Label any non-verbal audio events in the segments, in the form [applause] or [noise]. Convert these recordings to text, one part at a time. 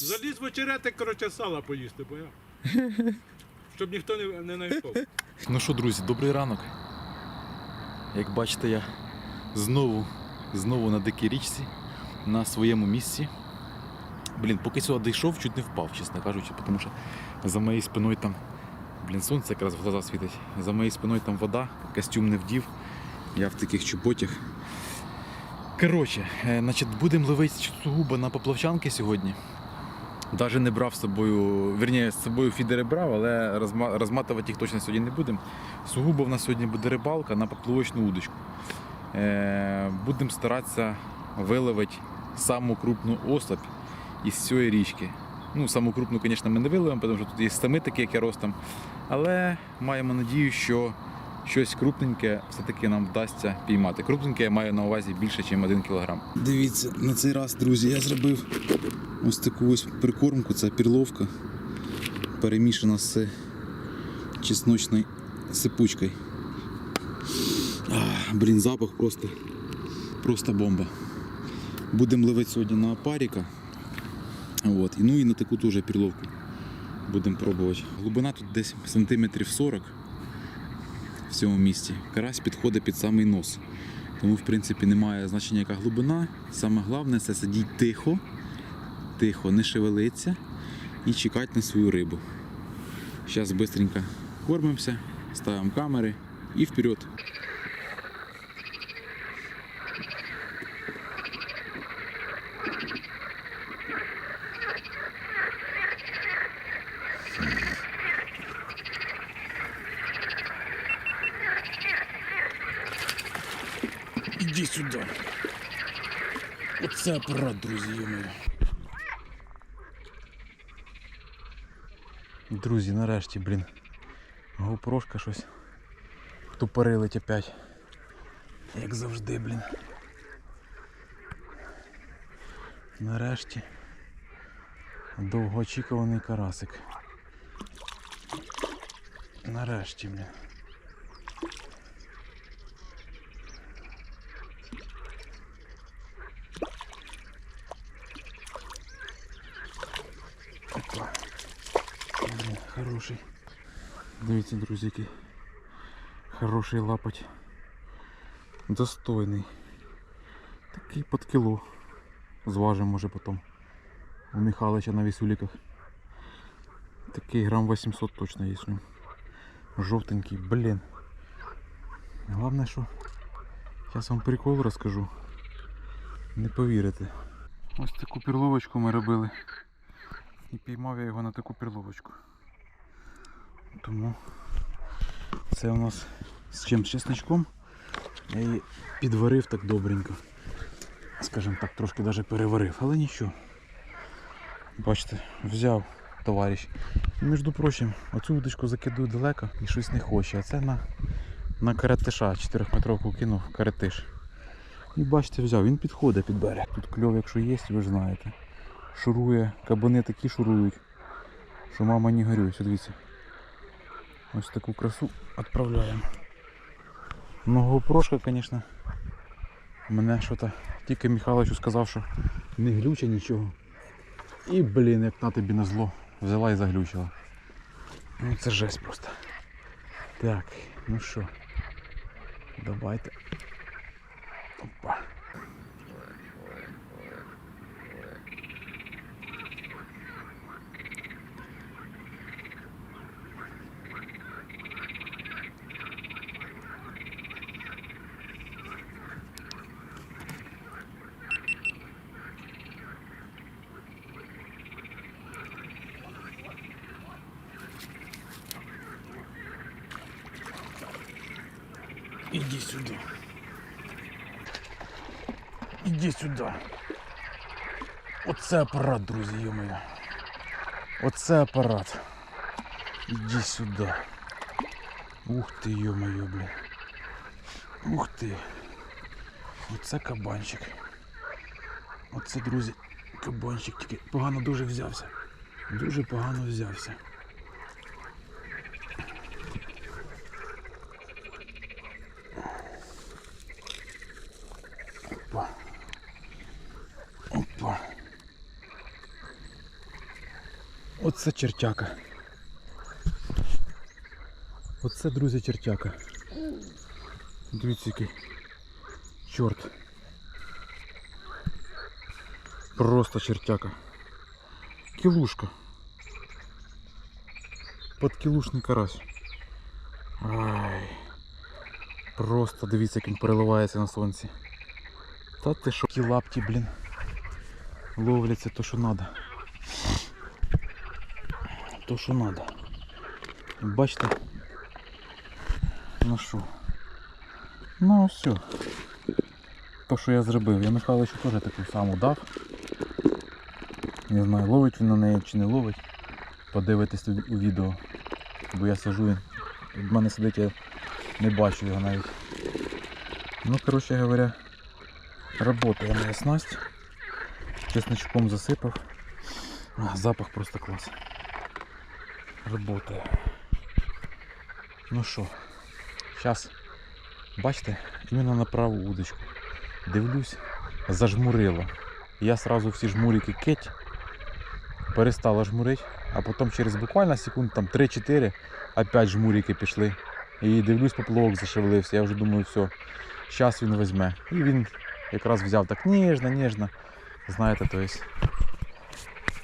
Заліз в очерети, коротше, сала поїсти, поняв? [laughs] Щоб ніхто не, не знайшов. Ну що, друзі, добрий ранок. Як бачите, я знову, знову на дикій річці, на своєму місці. Блін, поки сюди дійшов, чуть не впав, чесно кажучи, тому що за моєю спиною там, блін, сонце якраз в глаза світить. За моєю спиною там вода, костюм не вдів. Я в таких чоботях. Коротше, е, значить, будемо ловити сугубо на поплавчанки сьогодні. Навіть не брав з собою, вірні, з собою фідери брав, але розматувати їх точно сьогодні не будемо. Сугубо в нас сьогодні буде рибалка на поплавочну удочку. Е, будемо старатися виловити саму крупну особь із цієї річки. Ну, саму крупну, звісно, ми не виловимо, тому що тут є самі такі, як я ростом. Але маємо надію, що щось крупненьке все-таки нам вдасться піймати. Крупненьке я маю на увазі більше, ніж 1 кг. Дивіться, на цей раз, друзі, я зробив ось таку ось прикормку, це пірловка, перемішана з чесночною сипучкою. Блін, запах просто, просто бомба. Будемо ловити сьогодні на паріка. От. Ну і на таку теж пірловку будемо пробувати. Глибина тут десь сантиметрів 40 в цьому місці. Карась підходить під самий нос. Тому, в принципі, немає значення, яка глибина. Саме головне це сидіти тихо, тихо, не шевелиться і чекати на свою рибу. Зараз швидко кормимося, ставимо камери і вперед. Іди сюди. Оце апарат, друзі, йому. Друзі, нарешті, блін. Гоупрошка щось тупорилить опять. Як завжди, блін. Нарешті. Довгоочікуваний карасик. Нарешті, блін. Опа. Блін, хороший. Дивіться, друзі, який хороший лапоть. Достойний. Такий під кіло. Зважимо може потім. У Михайловича на вісуліках. Такий грам 800 точно є. Жовтенький, блін. Головне, що зараз вам прикол розкажу. Не повірите. Ось таку перловочку ми робили. І піймав я його на таку перловочку. Тому це у нас з чим? З чесничком. Я її підварив так добренько. Скажімо так, трошки навіть переварив, але нічого. Бачите, взяв товариш. І між прочим, оцю удочку закидую далеко і щось не хоче. А це на, на каратиша 4-метровку кинув каратиш. І бачите, взяв, він підходить під берег. Тут кльов, якщо є, ви ж знаєте. Шурує, кабани такі шурують, що мама не горює. Дивіться. Ось таку красу відправляємо. Ну, GoPro, звісно, мене що то тільки Михайловичу сказав, що не глюче нічого. І, блін, як на тобі на зло, взяла і заглючила. Ну це жесть просто. Так, ну що, давайте. Опа. Иди сюда. Иди сюда. Оце апарат, друзі, йомою. Оце апарат. Іди сюди. Ух ти, йо-моє, блін. Ух ти. Оце кабанчик. Оце, друзі, кабанчик тільки погано дуже взявся. Дуже погано взявся. Опа. Опа. Оце чертяка. Оце, друзі, чертяка. Дивіться який. Чорт. Просто чертяка. Кілушка. Подкілушний карась. Ай. Просто дивіться, як він переливається на сонці. Та ти що, ті лапті, блін. Ловляться то, що надо. То, що надо. Бачите? Ну що? Ну все. То, що я зробив. Я Михайловичу теж таку саму дав. Не знаю, ловить він на неї чи не ловить. Подивитись у відео. Бо я сижу, від мене сидить, я не бачу його навіть. Ну, коротше говоря, работає моя снасть. Чесночком засипав. Запах просто клас. Работає. Ну що, зараз, бачите, іменно на праву удочку. Дивлюсь, зажмурило. Я сразу всі жмурики кеть, перестала жмурить, а потім через буквально секунд там 3-4 опять жмурики пішли. І дивлюсь, поплавок зашевелився. Я вже думаю, все, зараз він візьме. І він якраз взяв так ніжно, ніжно. Знаєте, то есть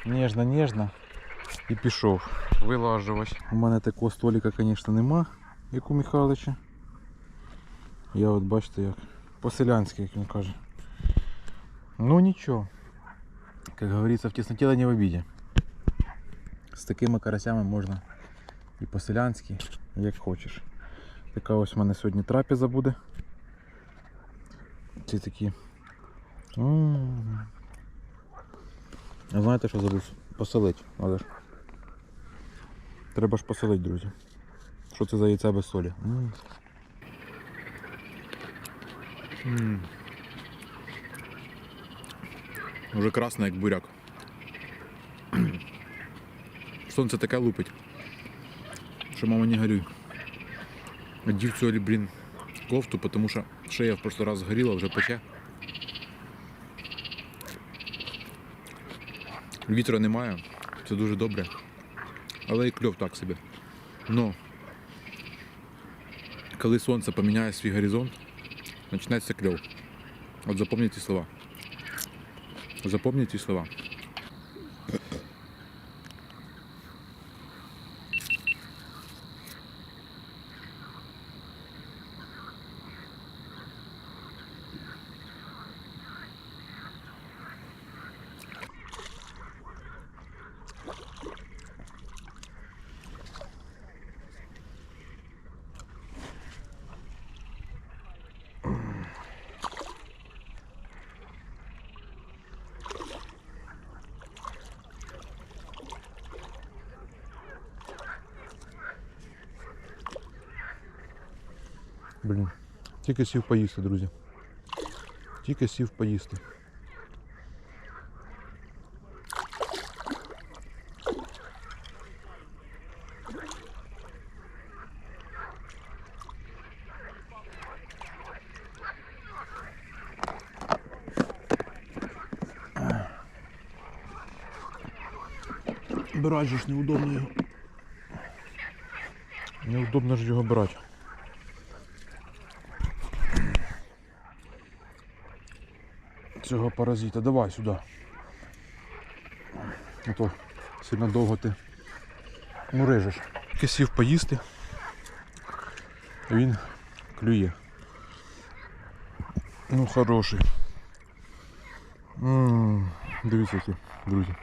ніжно, ніжно і пішов вилажувати. У мене такого столика, звісно, нема, як у Михайловича. Я от бачите як. По-селянськи, як він каже. Ну нічого. Як говориться, в тесноті да не в обіді. З такими карасями можна і по-селянськи, як хочеш. Така ось в мене сьогодні трапеза буде. Ці такі. М. А знаєте, що забув? Поселить. Але ж. Треба ж поселити, друзі. Що це за яйця без солі? М. М. Уже красне, як буряк. [clears throat] Сонце таке лупить. Що мама не горюй. Одів цю, блін, кофту, тому що шея в прошлый раз згоріла, вже пече. Вітра немає, це дуже добре. Але і кльов так собі. Но коли сонце поміняє свій горизонт, починається кльов. От запам'ятайте слова. Запам'ятайте слова. Блін, тільки сів поїсти, друзі. Тільки сів поїсти. Брать же ж неудобно його. Неудобно ж його брати. Цього паразита. Давай сюди. А то сильно довго ти мурижиш. Тільки сів поїсти. Він клює. Ну хороший. М, Дивіться який, друзі.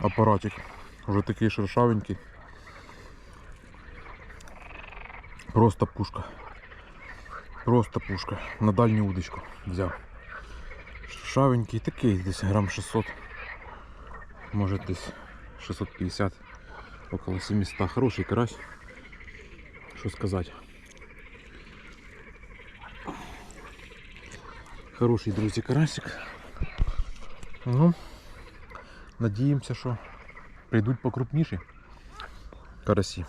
Апаратик. Вже такий шершавенький. Просто пушка. Просто пушка. На дальню удочку взяв. Шавенький такий, десь грам 600. Може десь 650, около 700. Хороший карась. Що сказати. Хороший, друзі, карасик. Ну, надіємося, що прийдуть покрупніші карасі.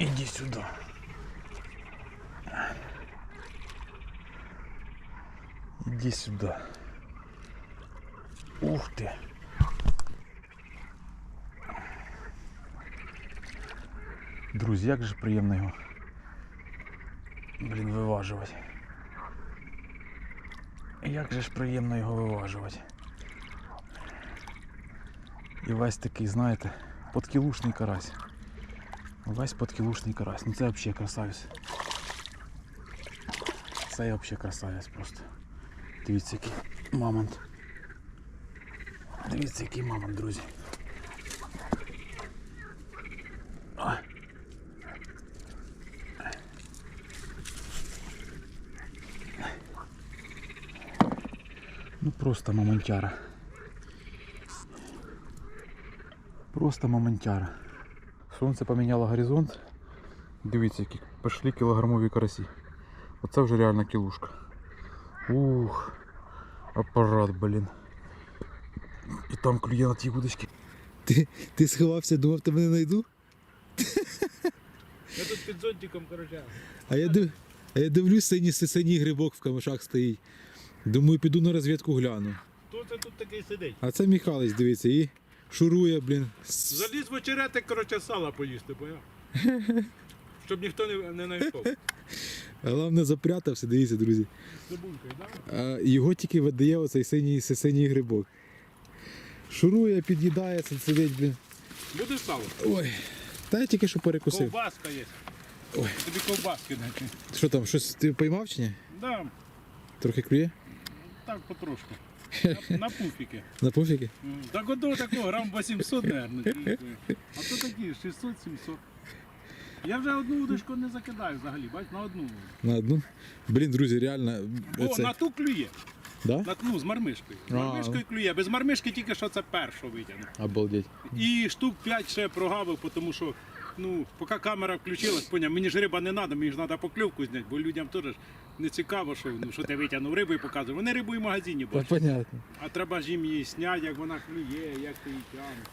Иди сюда. Иди сюда. Ух ты. Друзі, як же приємно його. Блін, виважувати. Як же ж приємно його виважувати. І весь такий, знаєте, подкілушний карась. Весь подкілушний карась. Ну це взагалі красавець. Це я взагалі красавець просто. Дивіться, який мамонт. Дивіться, який мамонт, друзі. Ну просто мамонтяра. Просто мамонтяра. Сонце поміняло горизонт. Дивіться, які пішли кілограмові карасі. Оце вже реально кілушка. Ух, апарат, блін. І там клює на тій вудочці. Ти, ти сховався, думав, тебе не знайду? Я тут під зонтиком, короче. А я, див, а я дивлюсь, синій, синій грибок в камишах стоїть. Думаю, піду на розвідку гляну. Хто це тут такий сидить? А це Михайлович, дивіться, і шурує, блін. Заліз в очеретик, короче, сала поїсти, поняв? [laughs] Щоб ніхто не, не знайшов. Головне запрятався, дивіться, друзі. З? А його тільки видає оцей синій, синій грибок. Шурує, під'їдає, си- сидить, блін. Будеш сало? Ой. Та я тільки що перекусив. Ковбаска є. Ой. Тобі ковбаски дати. Що там, щось ти поймав чи ні? Да, Трохи клює? так потрошку. На, на пуфіки. На пофіки? М, Так одного такого грам 800, наверное. [laughs] А то такі 600-700. Я вже одну удочку не закидаю взагалі, бач, на одну. На одну? Блін, друзі, реально. О, це... на ту клює. Да? На, ну, з мармишкою. З А. мармишкою клює. Без мармишки тільки що це першо витягнув. Обалдеть. І штук 5 ще прогавив, тому що ну, поки камера включилась, поняв, мені ж риба не треба, мені ж треба покльовку зняти, бо людям теж не цікаво, що, ну, що ти витягнув рибу і показуєш. Вони рибу і в магазині Та бачать. понятно. А треба ж їм її зняти, як вона клює, як ти її тягнеш.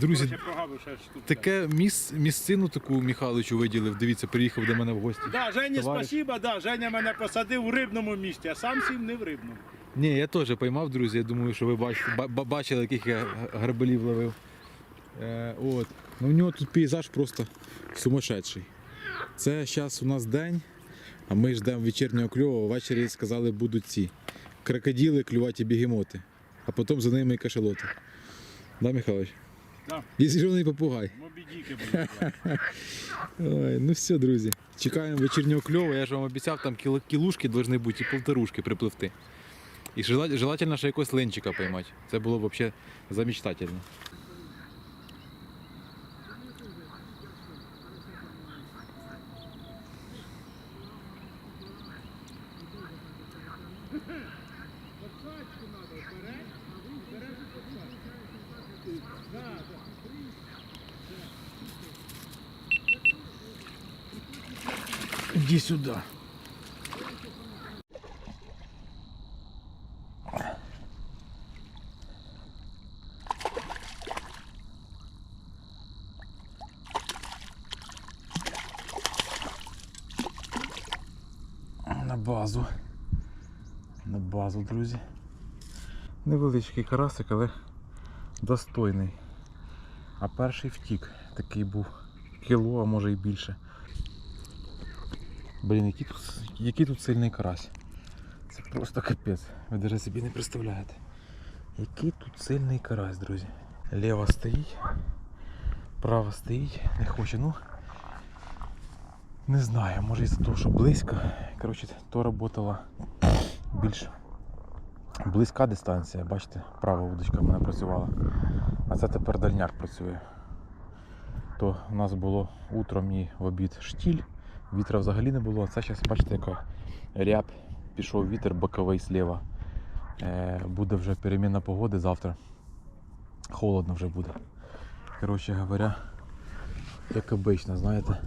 Друзі, Короче, прогавив ще штук. таке міс, місцину таку Михайловичу виділив. Дивіться, приїхав до мене в гості. Да, Жені, Товариш. спасибо, да, Женя мене посадив у рибному місці, а сам сів не в рибному. Ні, я теж поймав, друзі. Я думаю, що ви бачите, ба- ба- бачили, яких я грабелів ловив. Е, от. Ну, у нього тут пейзаж просто сумасшедший. Це зараз у нас день, а ми ждемо вечірнього кльову. Ввечері сказали, будуть ці крокодили, клюваті бігемоти, а потім за ними і кашалоти. Да, Михайлович? Да. І зелений попугай. Ой, ну все, друзі. Чекаємо вечірнього кльову. Я ж вам обіцяв, там кілушки повинні бути і полторушки припливти. І желательно ще якогось ленчика поймати. Це було б взагалі замечтательно. Сюда. На базу. На базу, друзі. Невеличкий карасик, але достойний. А перший втік. Такий був кіло, а може і більше. Блін, який тут, який тут сильний карась. Це просто капець. Ви навіть собі не представляєте. Який тут сильний карась, друзі. Ліва стоїть, права стоїть, не хоче. Ну не знаю, може із-за того, що близько. Коротше, то працювала більш близька дистанція, бачите, права вудочка в мене працювала. А це тепер дальняк працює. То у нас було утром і в обід штіль. Вітра взагалі не було. Це зараз, бачите, яка ряб, пішов вітер боковий зліва. Е, буде вже переміна погоди завтра. Холодно вже буде. Коротше говоря, як обично, знаєте.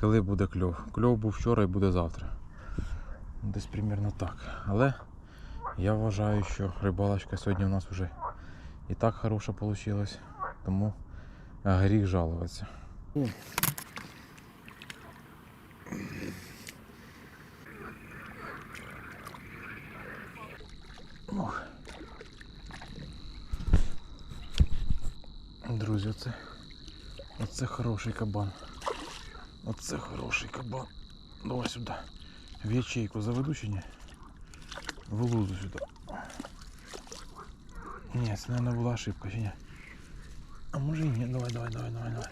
Коли буде кльов? Кльов був вчора і буде завтра. Десь примірно так. Але я вважаю, що рибалочка сьогодні у нас вже і так хороша вийшла. Тому А гріх жалуватися. Друзі, оце, оце хороший кабан. Оце хороший кабан. Давай сюди. В ячейку заведу чи ні? Вилузу сюди. Ні, це, мабуть, була ошибка, чи ні? А може і ні, давай, давай, давай, давай, давай.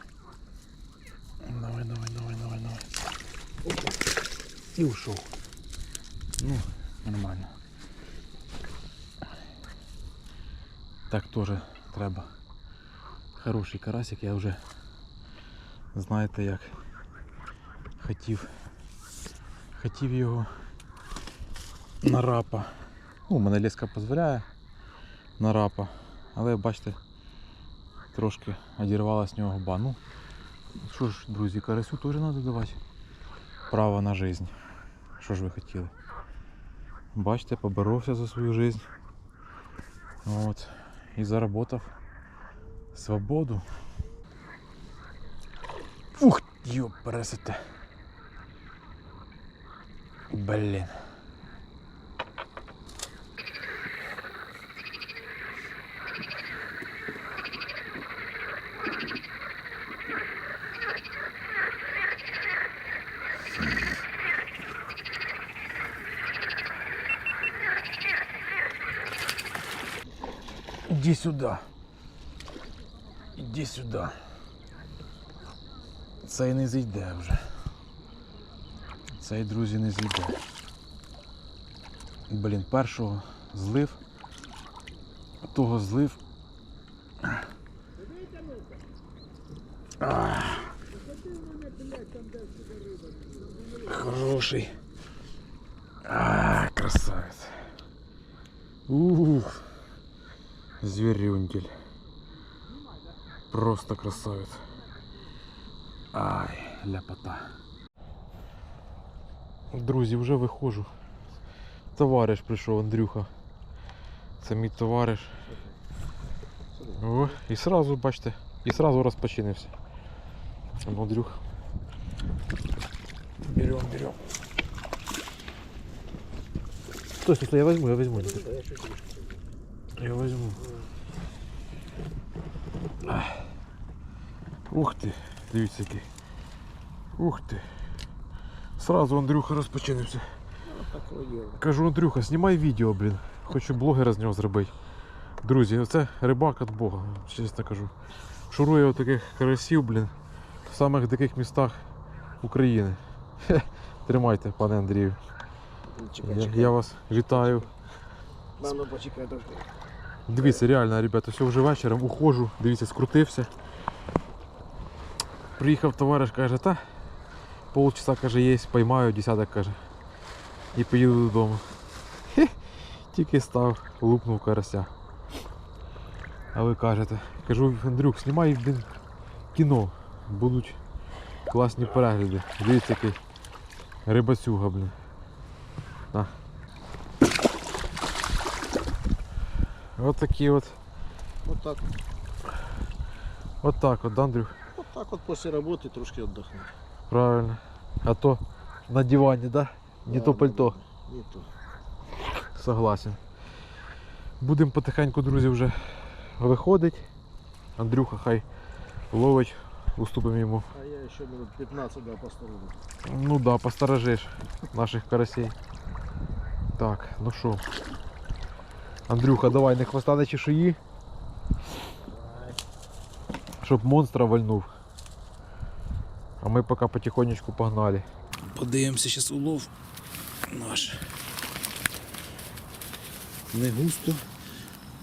Давай, давай, давай, давай, давай. Опа. І ушов. Ну, нормально. Так теж треба. Хороший карасик, я вже знаєте як хотів хотів його на рапа. Ну, мене леска дозволяє на рапа, але бачите, трошки одірвала з нього губа. Ну, що ж, друзі, карасю теж треба давати право на життя. Що ж ви хотіли? Бачите, поборовся за свою життя. От. І заработав свободу. Ух, ёп, пересете. Блін. Иди сюда. Іди сюди. Цей не зійде вже. Цей, друзі, не зійде. Блін, першого злив. Того злив. Хороший. А, красавець. Ух. Зверюнтель. Просто красавець. Ай, ляпота. Друзі, вже виходжу. Товариш прийшов, Андрюха. Це мій товариш. О, і сразу, бачите, і сразу розпочинився. Ну, Андрюх. Берем, берем. Стой, стой, стой, я возьму, я возьму. Я возьму. Ух ти, дивіться який. Ух ти. Сразу Андрюха розпочинився. Кажу, Андрюха, знімай відео, блін. Хочу блогера з нього зробити. Друзі, оце рибак від Бога, чесно кажу. Шурує отаких карасів, блін, в самих диких містах України. Хе, Тримайте, пане Андрію. Чекай, Я, чекай. я вас вітаю. Мама, почекай трошки. Дивіться, реально, ребята, все вже вечором ухожу, дивіться, скрутився. Приїхав товариш, каже, та полчаса каже, є, поймаю, десяток каже. І поїду додому. [laughs] Хе, тільки став, лупнув карася. А ви кажете, кажу, Андрюх, знімай блін, кіно. Будуть класні перегляди. Дивіться який рибацюга, блін. На. От такі от. Вот так. От так от, да, Андрюх? Вот так вот после работы трошки отдохнуть. Правильно. А то на диване, да? Не Да, то пальто. да. Не то. Согласен. Будемо потихеньку, друзі, вже виходить. Андрюха хай ловить, уступимо йому. А я еще минут 15 да, посторожу. Ну да, посторожиш наших карасей. Так, ну що. Андрюха, давай, не хвоста на чешуї. Щоб монстра вальнув. А ми поки потихонечку погнали. Подивимося зараз улов наш. Не густо,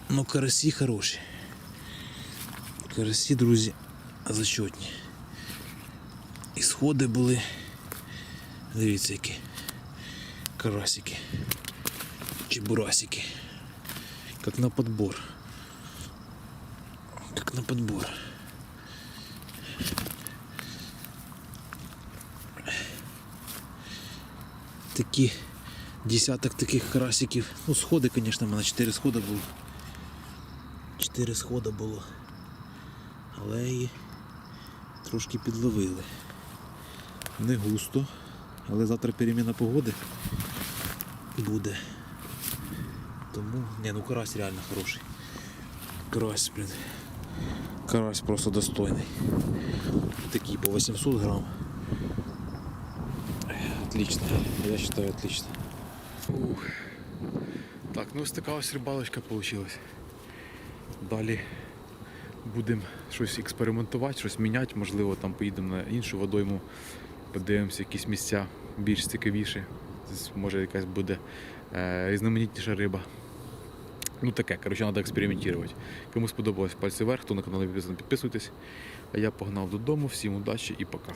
але карасі хороші. Карасі, друзі, зачетні. І сходи були. Дивіться які. Карасики. Чебурасики. Как на подбор. Как на подбор. такі десяток таких карасиків. Ну, сходи, звісно, в мене 4 сходи було. 4 сходи було. Але і Трошки підловили. Не густо, але завтра переміна погоди буде. Тому, ні, ну карась реально хороший. Карась, блін. Карась просто достойний. Такий по 800 грамм. Отлично. Я считаю, отлично. Ух. Так, ну ось така ось рибалочка вийшла. Далі будемо щось експериментувати, щось міняти, можливо, там поїдемо на іншу водойму, подивимося якісь місця більш цікавіші. Може якась буде е, різноманітніша риба. Ну таке, коротше, треба експериментувати. Кому сподобалось пальці вверх, хто на каналі підписуйтесь. А я погнав додому. Всім удачі і пока.